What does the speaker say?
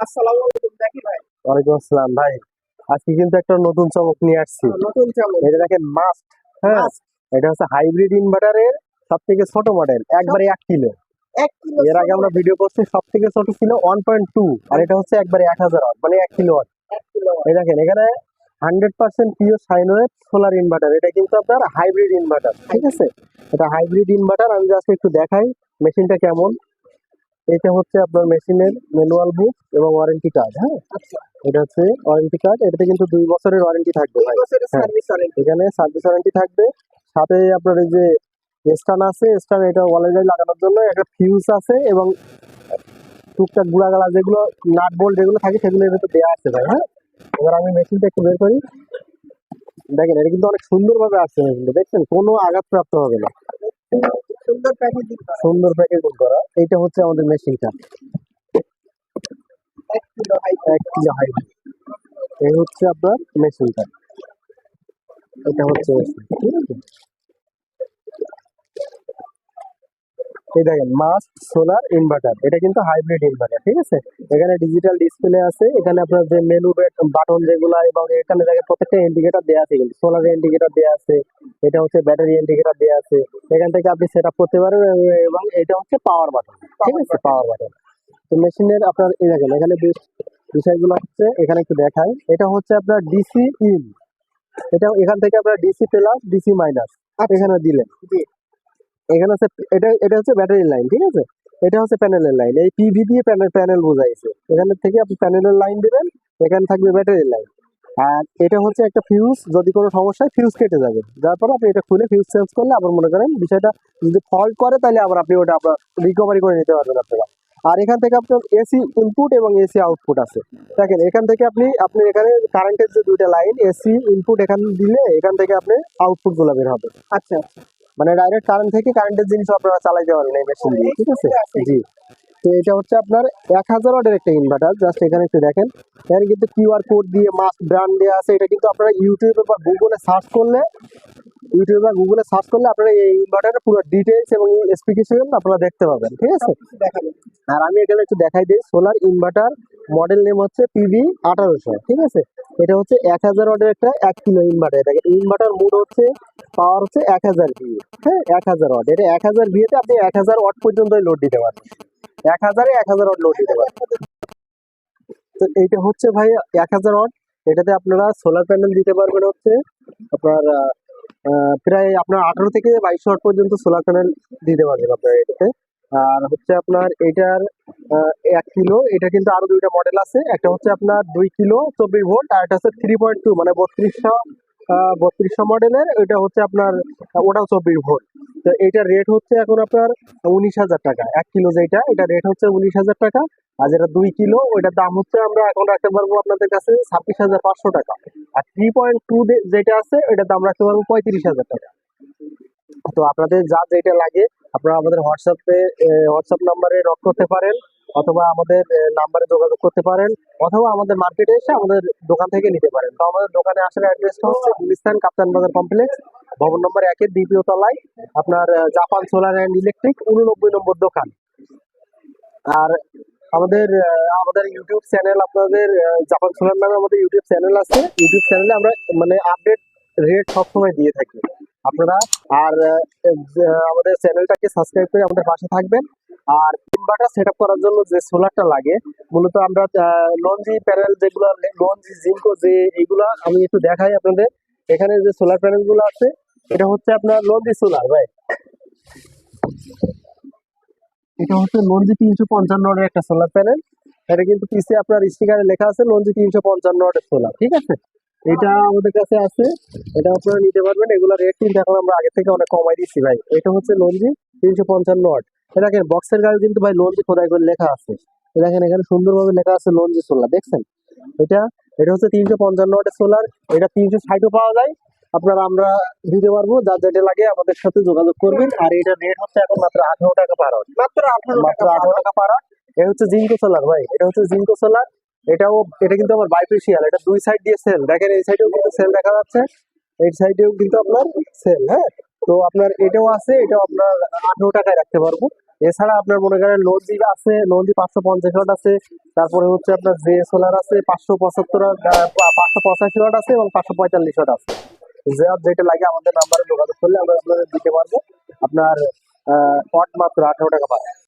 আসসালামু আলাইকুম দেখি ভাই। ওয়ালাইকুম আসসালাম ভাই। আজকে কিন্তু একটা নতুন চমক নিয়ে আসছি। নতুন চালু এটা দেখেন মাস্ট হ্যাঁ? এটা হচ্ছে হাইব্রিড ইনভার্টারের সব থেকে ছোট মডেল একবারে এক কিলো এর আগে আমরা ভিডিও করছি সব থেকে ছোট ছিল ওয়ান পয়েন্ট টু আর এটা হচ্ছে একবারে এক হাজার ওয়াট মানে এক কিলো ওয়াট এই দেখেন এখানে hundred percent pure solar inverter এটা কিন্তু আপনার হাইব্রিড ইনভার্টার ঠিক আছে? এটা হাইব্রিড ইনভার্টার আমি জাস্ট একটু দেখাই মেশিনটা কেমন। এটা হচ্ছে আপনার মেশিনের ম্যানুয়াল বুক এবং ওয়ারেন্টি কার্ড হ্যাঁ? আচ্ছা। এটা হচ্ছে ওয়ারেন্টি কার্ড এটাতে কিন্তু দুই বছরের ওয়ারেন্টি থাকবে ভাই। হ্যাঁ। এখানে সার্ভিস ওয়ারেন্টি থাকবে। সাথে আপনার এই যে স্টান আছে স্টান এটা ওয়ালে লাগানোর জন্য একটা ফিউজ আছে এবং টুকটাক গুড়াগালা যেগুলো নাট বোল্ট যেগুলো থাকে সেগুলো এর ভিতরে দেওয়া আছে ভাই হ্যাঁ? এবার আমি মেশিনটা একটু বের করি। দেখেন এটা কিন্তু অনেক সুন্দরভাবে আসছে মেশিনটা দেখছেন কোনো আঘাতপ্রাপ্ত হবে না। সুন্দর প্যাকেজিং সুন্দর প্যাকেজিং করা। এইটা হচ্ছে আমাদের মেশিনটা এক কিলো হাই এক কিলো হাই এই হচ্ছে আপনার মেশিনটা এটা হচ্ছে machine, ঠিক আছে? এই দেখেন মাস্ট সোলার ইনভার্টার এটা কিন্তু হাইব্রিড ইনভার্টার ঠিক আছে? এখানে ডিজিটাল ডিসপ্লে আছে। এখানে আপনার যে মেনু বাটন যেগুলো এবং এখানে দেখেন প্রত্যেকটা ইন্ডিকেটর দেওয়া আছে কিন্তু। সোলার ইন্ডিকেটর দেওয়া আছে। এটা হচ্ছে ব্যাটারি ইন্ডিকেটর দেওয়া আছে। এখান থেকে আপনি সেট করতে পারেন এবং- এটা হচ্ছে পাওয়ার বাটন ঠিক আছে? পাওয়ার বাটন তো মেশিনের আপনার এই দেখেন এখানে বেশ বিষয়গুলো হচ্ছে এখানে একটু দেখায় এটা হচ্ছে আপনার ডিসি ইন এটা এখান থেকে আপনার ডিসি প্লাস ডিসি মাইনাস এখানে দিলেন। এখানে হচ্ছে এটা এটা হচ্ছে ব্যাটারি লাইন ঠিক আছে? এটা হচ্ছে প্যানেলের লাইন এই পিভি দিয়ে প্যানেল প্যানেল বোঝাইছে। এখানে থেকে আপনি প্যানেলের লাইন দিবেন এখানে থাকবে ব্যাটারি লাইন আর এটা হচ্ছে একটা ফিউজ যদি কোনো সমস্যায় ফিউজ কেটে যাবে। যার পর আপনি এটা খুলে ফিউজ চেঞ্জ করলে আবার মনে করেন বিষয়টা যদি ফল্ট করে তাহলে আবার আপনি ওটা আপনার রিকভারি করে নিতে পারবেন আপনারা। আর এখান থেকে আপনার এসি ইনপুট এবং এসি আউটপুট আছে। দেখেন এখান থেকে আপনি আপনি এখানে কারেন্টের যে দুইটা লাইন এসি ইনপুট এখান দিলে এখান থেকে আপনি আউটপুটগুলো বের হবে। আচ্ছা। মানে ডাইরেক্ট কারেন্ট থেকে কারেন্টের জিনিস আপনারা চালাইতে পারবেন এই মেশিন দিয়ে ঠিক আছে? জি। তো এটা হচ্ছে আপনার এক হাজার ওয়াটের একটা ইনভার্টার জাস্ট এখানে একটু দেখেন। এখানে কিন্তু কিউআর কোড দিয়ে মাস্ক ব্র্যান্ড দেওয়া আছে। এটা কিন্তু আপনারা ইউটিউবে বা গুগলে সার্চ করলে ইউটিউবে বা গুগলে সার্চ করলে আপনারা এই ইনভার্টারের পুরো ডিটেলস এবং স্পেসিফিকেশন আপনারা দেখতে পাবেন ঠিক আছে? আর আমি এখানে একটু দেখাই দিই সোলার ইনভার্টার মডেল নেম হচ্ছে পিভি আঠারোশো ঠিক আছে? এটা হচ্ছে এক হাজার ওয়াটের একটা এক কিলো ইনভার্টার দেখেন ইনভার্টার মোড হচ্ছে পাওয়ার হচ্ছে এক হাজার ভিএ হ্যাঁ? এক হাজার ওয়াট এটা এক হাজার ভিএতে আপনি এক হাজার ওয়াট পর্যন্ত লোড দিতে পারবেন। এক হাজারে এক হাজার ওয়াট লোড দিতে পারবেন তো এইটা হচ্ছে ভাই এক হাজার ওয়াট এটাতে আপনারা সোলার প্যানেল দিতে পারবেন হচ্ছে আপনার প্রায় আপনার আঠারো থেকে বাইশ ওয়াট পর্যন্ত সোলার প্যানেল দিতে পারবেন আপনার এটাতে। আর হচ্ছে আপনার এটার এক কিলো, এটা কিন্তু আরও দুইটা মডেল আছে। একটা হচ্ছে আপনার দুই কিলো চব্বিশ ভোল্ট আর একটা হচ্ছে থ্রি পয়েন্ট টু মানে বত্রিশশো বত্রিশশো মডেলের এটা হচ্ছে আপনার ওটাও চব্বিশ ভোল্ট তো এটার রেট হচ্ছে এখন আপনার উনিশ হাজার টাকা। এক কিলো যেটা এটা রেট হচ্ছে উনিশ হাজার টাকা। আর যেটা দুই কিলো, ওইটার দাম হচ্ছে আমরা এখন রাখতে পারব আপনাদের কাছে ছাব্বিশ হাজার পাঁচশো টাকা। আর থ্রি পয়েন্ট টু যেটা আছে এটার দাম রাখতে পারব পঁয়ত্রিশ হাজার টাকা। তো আপনাদের যা যেটা লাগে, আপনারা আমাদের হোয়াটসঅ্যাপে হোয়াটসঅ্যাপ নাম্বারে নক করতে পারেন, অথবা আমাদের নাম্বারে যোগাযোগ করতে পারেন, অথবা আমাদের মার্কেটে এসে আমাদের দোকান থেকে নিতে পারেন। তো আমাদের দোকানে আসার অ্যাড্রেসটা হচ্ছে গুলিস্তান কাপ্তান বাজার কমপ্লেক্স ভবন নম্বর একের দ্বিতীয় তলায় আপনার জাপান সোলার অ্যান্ড ইলেকট্রিক উননব্বই নম্বর দোকান। আর আমাদের আমাদের ইউটিউব চ্যানেল আপনাদের জাপান সোলার নামে আমাদের ইউটিউব চ্যানেল আছে। ইউটিউব চ্যানেলে আমরা মানে আপডেট রেট সবসময় দিয়ে থাকি আপনারা। আর আমাদের চ্যানেলটাকে সাবস্ক্রাইব করে আমাদের পাশে থাকবেন। আর ইনভার্টার সেট করার জন্য যে সোলারটা লাগে, মূলত আমরা লঞ্জি প্যানেল যেগুলো, লঞ্জি, জিঙ্কো, যে এইগুলো আমি একটু দেখাই আপনাদের। এখানে যে সোলার প্যানেলগুলো আছে এটা হচ্ছে আপনার লঞ্জি সোলার, ভাই। এটা হচ্ছে লঞ্জি তিনশো পঞ্চান্ন একটা সোলার প্যানেল এটা কিন্তু পিসে আপনার স্টিকারে লেখা আছে লঞ্জি তিনশো পঞ্চান্ন সোলার ঠিক আছে? এটা আমাদের কাছে আছে। এটা আপনারা নিতে পারবেন। এগুলো রেট কিন্তু এখন আমরা আগে থেকে অনেক কমাই দিচ্ছি ভাই। এটা হচ্ছে লঞ্জি তিনশো পঞ্চান্ন ওয়াট। দেখেন বক্সের গাড়ি কিন্তু, ভাই লঞ্জি খোদাই করে লেখা আছে। দেখেন, এখানে সুন্দরভাবে লেখা আছে লঞ্জি সোলার, দেখছেন? এটা এটা হচ্ছে তিনশো পঞ্চান্ন ওয়াটের সোলার এটা তিনশো ষাটও পাওয়া যায়। আপনারা আমরা দিতে পারব যার যেটা লাগে আমাদের সাথে যোগাযোগ করবেন। আর এটা রেট হচ্ছে এখন মাত্র আঠারো টাকা পার মাত্র আঠারো মাত্র আঠারো টাকা পার এটা হচ্ছে জিঙ্কো সোলার ভাই। এটা হচ্ছে জিঙ্কো সোলার এটাও এটা কিন্তু আমার বাইপেশিয়াল এটা দুই সাইড দিয়ে সেল দেখেন এই সাইডেও কিন্তু সেল দেখা যাচ্ছে। এই সাইডেও কিন্তু আপনার সেল হ্যাঁ? তো আপনার এটাও আছে এটাও আপনার আঠারো টাকায় রাখতে পারব। এছাড়া আপনার মনে করেন নন্দী আছে নন্দী পাঁচশো পঞ্চাশ ওয়াট আছে। তারপরে হচ্ছে আপনার জে সোলার আছে পাঁচশো পঁচাত্তর পাঁচশো পঁচাশি ওয়াট আছে এবং পাঁচশো পঁয়তাল্লিশ ওয়াট আছে। যার যেটা লাগে আমাদের নাম্বারে যোগাযোগ করলে আমরা আপনাদের দিতে পারব। আপনার পট মাত্র আঠারো টাকা পাবেন।